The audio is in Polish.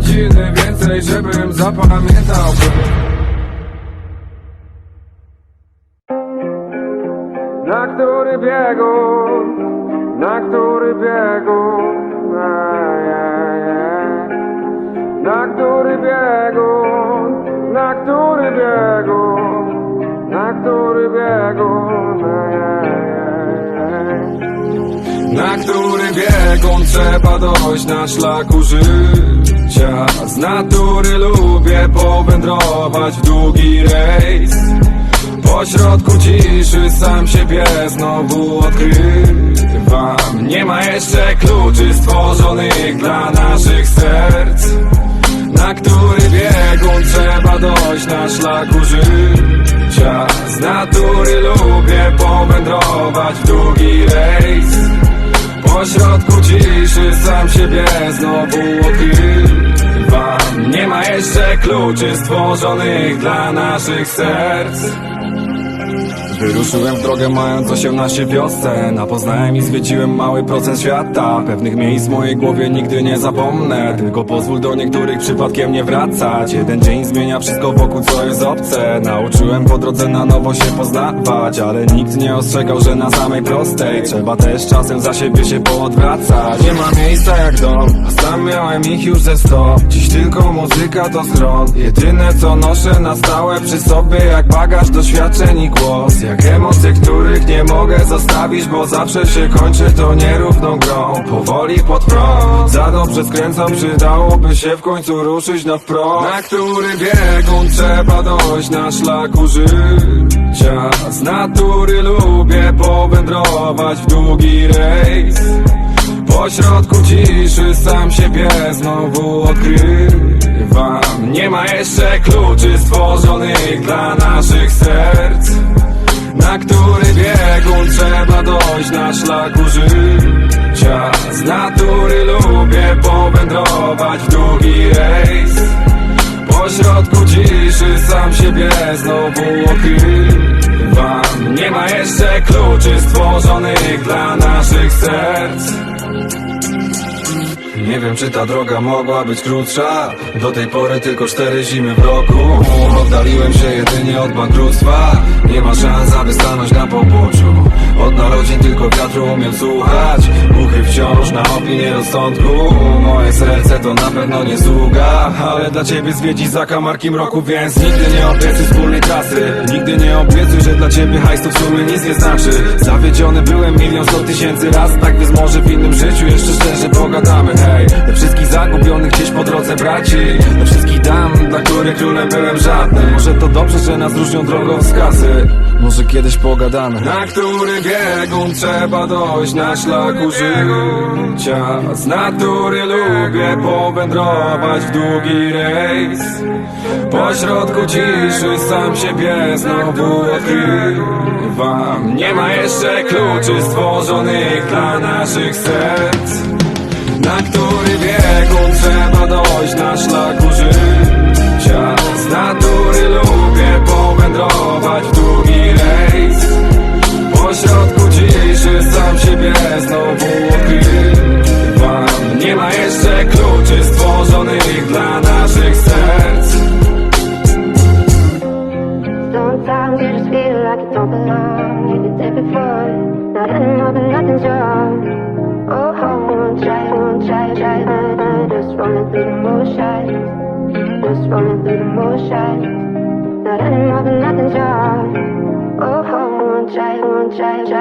godziny więcej, żebym zapamiętał. Na który biegun, na który biegun, biegun trzeba dojść na szlaku życia. Z natury lubię powędrować w długi rejs. Po środku ciszy sam siebie znowu odkrywam. Nie ma jeszcze kluczy stworzonych dla naszych serc. Na który biegun trzeba dojść na szlaku życia. Z natury lubię powędrować w długi rejs po środku ciszy sam siebie znowu odkrywam. Nie ma jeszcze kluczy stworzonych dla naszych serc Wyruszyłem w drogę mając 18 wiosce. Napoznałem i zwiedziłem mały procent świata. Pewnych miejsc w mojej głowie nigdy nie zapomnę. Tylko pozwól do niektórych przypadkiem nie wracać. Jeden dzień zmienia wszystko wokół co jest obce. Nauczyłem po drodze na nowo się poznawać Ale nikt nie ostrzegał, że na samej prostej. Trzeba też czasem za siebie się poodwracać. Nie ma miejsca jak dom, a sam miałem ich już ze sto. Dziś tylko muzyka to schron Jedyne co noszę na stałe przy sobie Jak bagaż doświadczeń i głos Jak emocje, których nie mogę zostawić Bo zawsze się kończy to nierówną grą. Powoli pod prąd Za dobrze skręcam, przydałoby się w końcu ruszyć na wprost. Na który biegun trzeba dojść na szlaku życia? Z natury lubię powędrować w długi rejs. Po środku ciszy sam siebie znowu odkrywam. Nie ma jeszcze kluczy stworzonych dla naszych trzeba dojść na szlaku życia. Z natury lubię powędrować w długi rejs. Po środku ciszy sam siebie znowu odkrywam Nie ma jeszcze kluczy stworzonych dla naszych serc. Nie wiem czy ta droga mogła być krótsza. Do tej pory tylko cztery zimy w roku. Oddaliłem się jedynie od bankructwa. Nie ma wiatru umiem słuchać. Buchy wciąż na opinię rozsądku Moje serce to na pewno nie sługa Ale dla ciebie zwiedzi za kamarkiem roku Więc nigdy nie obiecuj wspólnej trasy. Nigdy nie obiecuj, że dla ciebie hajs to w sumie nic nie znaczy. Zawiedziony byłem milion sto tysięcy razy Tak więc może w innym życiu jeszcze szczerze pogadamy Hej, dla wszystkich zagubionych gdzieś po drodze braci wszystkich dam, dla których królem byłem żadnym. Może to dobrze, że nas różnią drogowskazy Może kiedyś pogadamy. Na który biegun trzeba dojść na szlaku życia? Z natury lubię powędrować w długi rejs. Po środku ciszy sam siebie znowu odkrywam. Nie ma jeszcze kluczy stworzonych dla naszych serc. Na który biegun trzeba dojść na szlaku kluczy stworzonych dla naszych serc Sometimes you just feel like you don't belong. You did it before, not anymore, but nothing's wrong. Oh, oh, won't try, won't try, try, but but just rolling through the motions, just rolling through the motions. Not anymore, but nothing's wrong. Oh, oh, won't try, won't try, try.